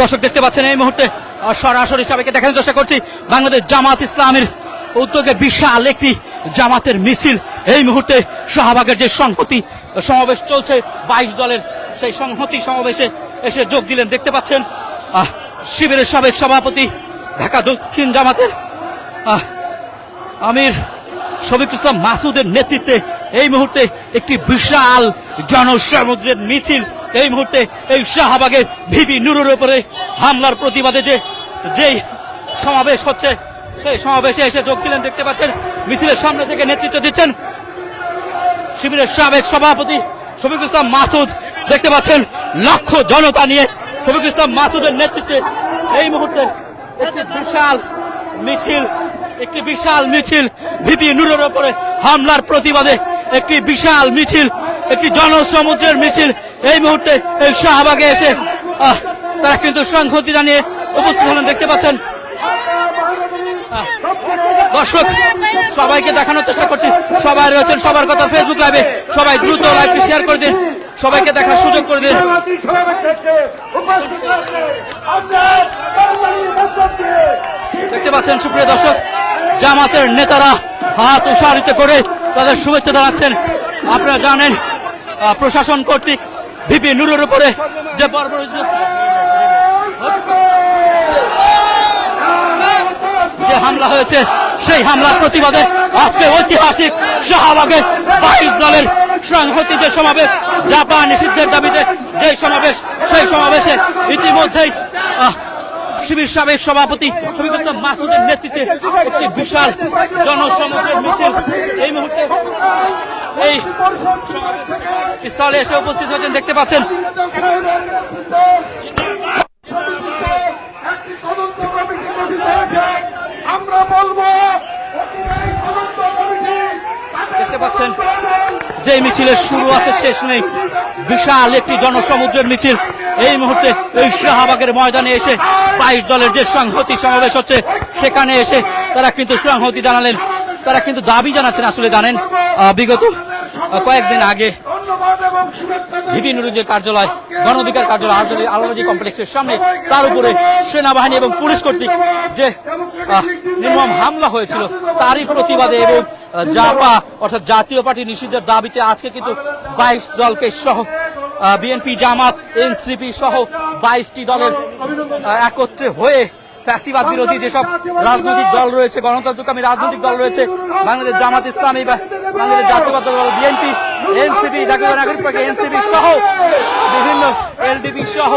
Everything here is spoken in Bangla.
দর্শক দেখতে পাচ্ছেন এই মুহূর্তে সরাসরি সবাইকে দেখানোর চেষ্টা করছি, বাংলাদেশ জামাত ইসলামের উদ্যোগে বিশাল একটি জামাতের মিছিল। এই মুহূর্তে শাহবাগের যে সংহতি, সমাবেশ চলছে, বাইশ দলের সেই সংহতি সমাবেশে এসে যোগ দিলেন। দেখতে পাচ্ছেন শিবিরের সাবেক সভাপতি ঢাকা দক্ষিণ জামাতের আমির শফিক ইসলাম মাসুদের নেতৃত্বে এই মুহূর্তে একটি বিশাল জনসমুদ্রের মিছিল এই মুহূর্তে এই শাহবাগের ভিবি নুরুর উপরে হামলার প্রতিবাদে যে, যেই সমাবেশ হচ্ছে, সেই সমাবেশে এসে যোগ দিলেন, দেখতে পাচ্ছেন, মিছিলের সামনে থেকে নেতৃত্ব দিচ্ছেন শিবিরের সাবেক সভাপতি শফিক ইসলাম মাসুদ। দেখতে পাচ্ছেন লক্ষ জনতা নিয়ে শফিক ইসলাম মাসুদের নেতৃত্বে এই মুহূর্তে একটি বিশাল মিছিল, একটি বিশাল মিছিল ভিপি নুরের ওপরে হামলার প্রতিবাদে একটি বিশাল মিছিল, একটি জনসমুদ্রের মিছিল এই মুহূর্তে শাহবাগে এসে তারা কিন্তু সংহতি জানিয়ে উপস্থিত হলেন, দেখতে পাচ্ছেন। দর্শক, সবাইকে দেখানোর চেষ্টা করছি। সবাই রয়েছেন, সবার কথা ফেসবুক লাইভে সবাই দ্রুত লাইভটি শেয়ার করে দিন। সবাইকে দেখার সুযোগ করে দিন। দেখতে পাচ্ছেন, সুপ্রিয় দর্শক, জামাতের নেতারা হাত উৎসাহিত করে তাদের শুভেচ্ছা জানাচ্ছেন। আপনারা জানেন প্রশাসন কর্তৃক ভিপি নুরের উপরে যে বর্বর যে হামলা হয়েছে, সেই হামলার প্রতিবাদে আজকে ঐতিহাসিক শাহবাগে বাইশ দলের সংহতি যে সমাবেশ, জাপান নিষিদ্ধের দাবিতে যে সমাবেশ, সেই সমাবেশে ইতিমধ্যেই শিবির সাবেক সভাপতি শফিক মাসুদের নেতৃত্বে একটি বিশাল জনসমুদ্রের মিছিল এই মুহূর্তে স্থলে এসে উপস্থিত হয়েছেন, দেখতে পাচ্ছেন। আমরা বলব দেখতে পাচ্ছেন যে মিছিলের শুরু আছে, শেষ নেই। বিশাল একটি জনসমুদ্রের মিছিল। এই মুহূর্তে এই শাহবাগের ময়দানে এসে বাইশ দলের যে সংহতি সমাবেশ হচ্ছে, সেখানে এসে তারা কিন্তু সংহতি জানালেন। তারা কিন্তু দাবি জানাচ্ছেন, আসলে জানেন। বিগত কয়েকদিন আগে। ভিপি নুরুজের কার্যালয় গণ অধিকার কার্যালয় আলবাজি কমপ্লেক্সের সামনে তার উপরে সেনাবাহিনী এবং পুলিশ কর্তৃক যে নির্মম হামলা হয়েছিল তারই প্রতিবাদে এবং জাপা অর্থাৎ জাতীয় পার্টি নিষিদ্ধের দাবিতে আজকে কিন্তু বাইশ দলকে সহ বিএনপি জামাত এনসিপি সহ বাইশটি দলের একত্রে হয়ে ফ্যাসিবাদ বিরোধী যেসব রাজনৈতিক দল রয়েছে গণতন্ত্রকামী রাজনৈতিক দল রয়েছে বাংলাদেশ জামাত ইসলামী বাংলাদেশ জাতীয়বাদ দল বিএনপি এনসিপি জাতীয় নাগরিক পার্টি এনসিপি সহ বিভিন্ন এলডিপি সহ